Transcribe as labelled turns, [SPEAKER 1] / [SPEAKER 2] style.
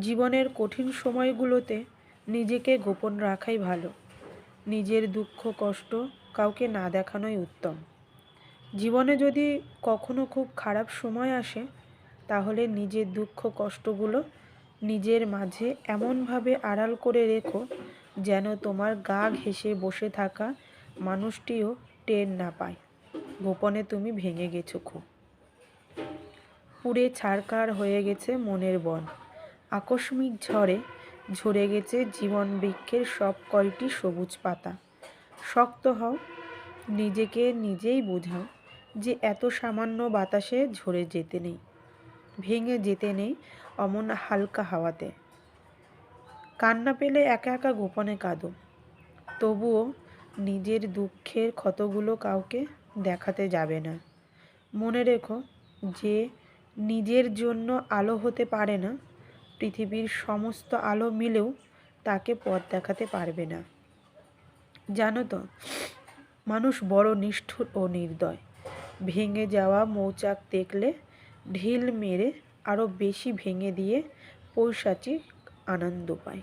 [SPEAKER 1] জীবনের কঠিন সময়গুলোতে নিজেকে গোপন রাখাই ভালো। নিজের দুঃখ, কষ্ট কাউকে না দেখানোই উত্তম। জীবনে যদি কখনো খুব খারাপ সময় আসে, তাহলে নিজের দুঃখ, কষ্টগুলো নিজের মাঝে এমনভাবে আড়াল করে রেখো যেন তোমার গা ঘেঁষে বসে থাকা মানুষটিও টের না পায়। গোপনে তুমি ভেঙে গেছো খুব। পুড়ে ছাড়কার হয়ে গেছে মনের বন। আকস্মিক ঝড়ে ঝরে গেছে জীবন বৃক্ষের সব কয়টি সবুজ পাতা। শক্ত হও, নিজেকে নিজেই বোঝাও যে এত সামান্য বাতাসে ঝরে যেতে নেই, ভেঙে যেতে নেই অমন হালকা হাওয়াতে। কান্না পেলে একা একা গোপনে কাঁদো, তবুও নিজের দুঃখের ক্ষতগুলো কাউকে দেখাতে যাবে না। মনে রেখো যে নিজের জন্য আলো হতে পারে না পৃথিবীর সমস্ত আলো মিলেও তাকে পথ দেখাতে পারবে না। জানো তো, মানুষ বড় নিষ্ঠুর ও নির্দয়। ভেঙে যাওয়া মৌচাক দেখলে ঢিল মেরে আরও বেশি ভেঙে দিয়ে পৈশাচিক আনন্দ পায়।